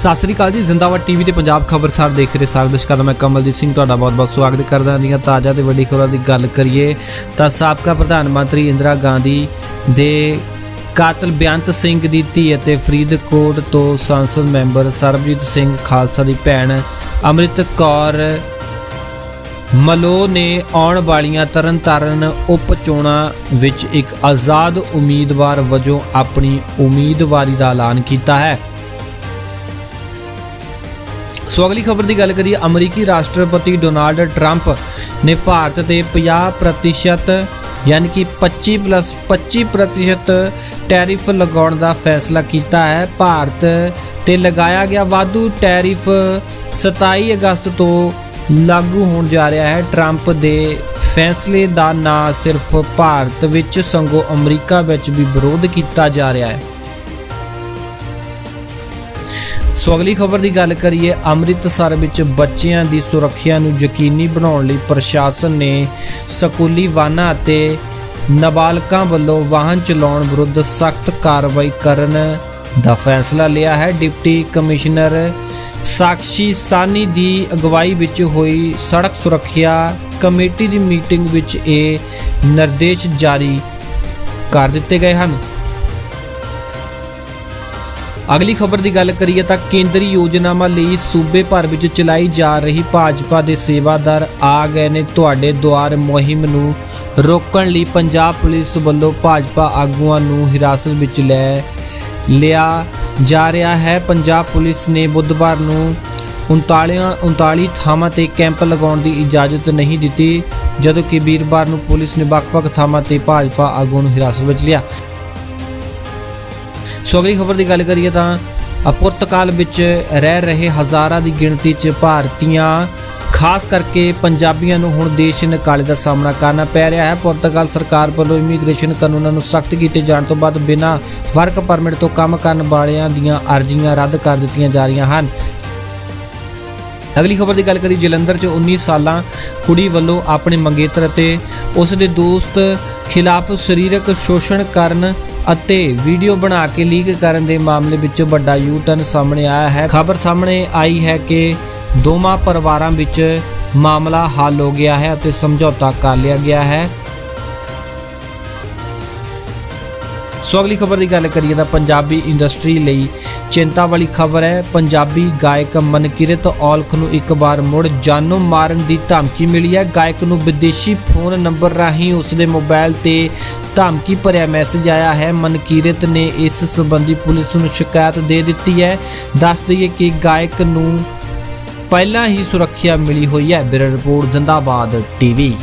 ਸਤਿ ਸ੍ਰੀ ਅਕਾਲ ਜੀ, ਜ਼ਿੰਦਾਬਾਦ ਟੀਵੀ ਤੇ ਪੰਜਾਬ ਖਬਰਸਾਰ ਦੇਖ ਰਹੇ ਸਾਰੇ ਦਰਸ਼ਕਾਂ ਦਾ ਮੈਂ ਕਮਲਦੀਪ ਸਿੰਘ, ਤੁਹਾਡਾ ਬਹੁਤ-ਬਹੁਤ ਸਵਾਗਤ ਕਰਦਾ ਹਾਂ। ਦੀਆਂ ਤਾਜ਼ਾ ਤੇ ਵੱਡੀ ਖਬਰਾਂ ਦੀ ਗੱਲ ਕਰੀਏ ਤਾਂ ਸਾਬਕਾ ਪ੍ਰਧਾਨ ਮੰਤਰੀ ਇੰਦਰਾ ਗਾਂਧੀ ਦੇ ਕਾਤਲ ਬੇਅੰਤ ਸਿੰਘ ਦੀ ਧੀ ਅਤੇ ਫਰੀਦਕੋਟ ਤੋਂ ਸੰਸਦ ਮੈਂਬਰ ਸਰਬਜੀਤ ਸਿੰਘ ਖਾਲਸਾ ਦੀ ਭੈਣ ਅੰਮ੍ਰਿਤ ਕੌਰ ਮਲੋ ਨੇ ਆਉਣ ਵਾਲੀਆਂ ਤਰਨਤਾਰਨ ਉਪ ਚੋਣਾਂ ਵਿੱਚ ਇੱਕ ਆਜ਼ਾਦ ਉਮੀਦਵਾਰ ਵਜੋਂ ਆਪਣੀ ਉਮੀਦਵਾਰੀ ਦਾ ਐਲਾਨ ਕੀਤਾ ਹੈ। ਸੋ ਅਗਲੀ ਖਬਰ ਦੀ ਗੱਲ ਕਰੀਏ, ਅਮਰੀਕੀ ਰਾਸ਼ਟਰਪਤੀ ਡੋਨਾਲਡ ਟਰੰਪ ਨੇ ਭਾਰਤ ਤੇ 50% ਯਾਨੀ ਕਿ 25 ਪਲੱਸ 25% ਟੈਰਿਫ ਲਗਾਉਣ ਦਾ ਫੈਸਲਾ ਕੀਤਾ ਹੈ। ਭਾਰਤ ਤੇ ਲਗਾਇਆ ਗਿਆ ਵਾਧੂ ਟੈਰਿਫ 27 ਅਗਸਤ ਤੋਂ ਲਾਗੂ ਹੋਣ ਜਾ ਰਿਹਾ ਹੈ। ਟਰੰਪ ਦੇ ਫੈਸਲੇ ਦਾ ਨਾ ਸਿਰਫ ਭਾਰਤ ਵਿੱਚ, ਸੰਗੋ ਅਮਰੀਕਾ ਵਿੱਚ ਵੀ ਵਿਰੋਧ ਕੀਤਾ ਜਾ ਰਿਹਾ ਹੈ। ਸੋ ਅਗਲੀ ਖਬਰ ਦੀ ਗੱਲ ਕਰੀਏ, ਅੰਮ੍ਰਿਤਸਰ ਵਿੱਚ ਬੱਚਿਆਂ ਦੀ ਸੁਰੱਖਿਆ ਨੂੰ ਯਕੀਨੀ ਬਣਾਉਣ ਲਈ ਪ੍ਰਸ਼ਾਸਨ ਨੇ ਸਕੂਲੀ ਵਾਹਨਾਂ ਅਤੇ ਨਾਬਾਲਗਾਂ ਵੱਲੋਂ ਵਾਹਨ ਚਲਾਉਣ ਵਿਰੁੱਧ ਸਖਤ ਕਾਰਵਾਈ ਕਰਨ ਦਾ ਫੈਸਲਾ ਲਿਆ ਹੈ। ਡਿਪਟੀ ਕਮਿਸ਼ਨਰ ਸਾਕਸ਼ੀ ਸਾਨੀ ਦੀ ਅਗਵਾਈ ਵਿੱਚ ਹੋਈ ਸੜਕ ਸੁਰੱਖਿਆ ਕਮੇਟੀ ਦੀ ਮੀਟਿੰਗ ਵਿੱਚ ਇਹ ਨਿਰਦੇਸ਼ ਜਾਰੀ ਕਰ ਦਿੱਤੇ ਗਏ ਹਨ। ਅਗਲੀ ਖਬਰ ਦੀ ਗੱਲ ਕਰੀਏ ਤਾਂ ਕੇਂਦਰੀ ਯੋਜਨਾਵਾਂ ਲਈ ਸੂਬੇ ਭਰ ਵਿੱਚ ਚਲਾਈ ਜਾ ਰਹੀ ਭਾਜਪਾ ਦੇ ਸੇਵਾਦਾਰ ਆ ਗਏ ਨੇ। ਤੁਹਾਡੇ ਦੁਆਰ ਮੁਹਿੰਮ ਨੂੰ ਰੋਕਣ ਲਈ ਪੰਜਾਬ ਪੁਲਿਸ ਵੱਲੋਂ ਭਾਜਪਾ ਆਗੂਆਂ ਨੂੰ ਹਿਰਾਸਤ ਵਿੱਚ ਲੈ ਲਿਆ ਜਾ ਰਿਹਾ ਹੈ। ਪੰਜਾਬ ਪੁਲਿਸ ਨੇ ਬੁੱਧਵਾਰ ਨੂੰ 39 39 ਥਾਵਾਂ ਤੇ ਕੈਂਪ ਲਗਾਉਣ ਦੀ ਇਜਾਜ਼ਤ ਨਹੀਂ ਦਿੱਤੀ, ਜਦੋਂ ਕਿ ਵੀਰਵਾਰ ਨੂੰ ਪੁਲਿਸ ਨੇ ਵੱਖ-ਵੱਖ ਥਾਵਾਂ ਤੇ ਭਾਜਪਾ ਆਗੂਆਂ ਨੂੰ ਹਿਰਾਸਤ ਵਿੱਚ ਲਿਆ। ਸੋ ਅਗਲੀ ਖਬਰ ਦੀ ਗੱਲ ਕਰੀਏ ਤਾਂ ਪੁਰਤਗਾਲ ਵਿੱਚ ਰਹਿ ਰਹੇ ਹਜ਼ਾਰਾਂ ਦੀ ਗਿਣਤੀ 'ਚ ਭਾਰਤੀਆਂ, ਖਾਸ ਕਰਕੇ ਪੰਜਾਬੀਆਂ ਨੂੰ ਹੁਣ ਦੇਸ਼ ਨਿਕਾਲੇ ਦਾ ਸਾਹਮਣਾ ਕਰਨਾ ਪੈ ਰਿਹਾ ਹੈ। ਪੁਰਤਗਾਲ ਸਰਕਾਰ ਵੱਲੋਂ ਇਮੀਗ੍ਰੇਸ਼ਨ ਕਾਨੂੰਨਾਂ ਨੂੰ ਸਖਤ ਕੀਤੇ ਜਾਣ ਤੋਂ ਬਾਅਦ ਬਿਨਾਂ ਵਰਕ ਪਰਮਿਟ ਤੋਂ ਕੰਮ ਕਰਨ ਵਾਲਿਆਂ ਦੀਆਂ ਅਰਜ਼ੀਆਂ ਰੱਦ ਕਰ ਦਿੱਤੀਆਂ ਜਾ ਰਹੀਆਂ ਹਨ। ਅਗਲੀ ਖਬਰ ਦੀ ਗੱਲ ਕਰੀ ਜਲੰਧਰ 'ਚ 19 ਸਾਲਾਂ ਕੁੜੀ ਵੱਲੋਂ ਆਪਣੇ ਮੰਗੇਤਰ ਅਤੇ ਉਸ ਦੇ ਦੋਸਤ ਖਿਲਾਫ ਸਰੀਰਕ ਸ਼ੋਸ਼ਣ ਕਰਨ ਅਤੇ ਵੀਡੀਓ ਬਣਾ ਕੇ ਲੀਕ ਕਰਨ ਦੇ ਮਾਮਲੇ ਵਿੱਚ ਵੱਡਾ ਯੂ-ਟਰਨ ਸਾਹਮਣੇ ਆਇਆ ਹੈ। ਖਬਰ ਸਾਹਮਣੇ ਆਈ ਹੈ ਕਿ ਦੋਵਾਂ ਪਰਿਵਾਰਾਂ ਵਿੱਚ ਮਾਮਲਾ ਹੱਲ ਹੋ ਗਿਆ ਹੈ ਅਤੇ ਸਮਝੌਤਾ ਕਰ ਲਿਆ ਗਿਆ ਹੈ। ਸੋ ਅਗਲੀ ਖਬਰ ਦੀ ਗੱਲ ਕਰੀਏ ਤਾਂ ਪੰਜਾਬੀ ਇੰਡਸਟਰੀ ਲਈ ਚਿੰਤਾ ਵਾਲੀ ਖਬਰ ਹੈ। ਪੰਜਾਬੀ ਗਾਇਕ ਮਨਕਿਰਤ ਔਲਖ ਨੂੰ ਇੱਕ ਵਾਰ ਮੁੜ ਜਾਨੋਂ ਮਾਰਨ ਦੀ ਧਮਕੀ ਮਿਲੀ ਹੈ। ਗਾਇਕ ਨੂੰ ਵਿਦੇਸ਼ੀ ਫੋਨ ਨੰਬਰ ਰਾਹੀਂ ਉਸ ਦੇ ਮੋਬਾਈਲ ਤੇ ਧਮਕੀ ਭਰਿਆ ਮੈਸੇਜ ਆਇਆ ਹੈ। ਮਨਕਿਰਤ ਨੇ ਇਸ ਸੰਬੰਧੀ ਪੁਲਿਸ ਨੂੰ ਸ਼ਿਕਾਇਤ ਦੇ ਦਿੱਤੀ ਹੈ। ਦੱਸ ਦਈਏ ਕਿ ਗਾਇਕ ਨੂੰ ਪਹਿਲਾਂ ਹੀ ਸੁਰੱਖਿਆ ਮਿਲੀ ਹੋਈ ਹੈ। Bureau report, Zindabad TV.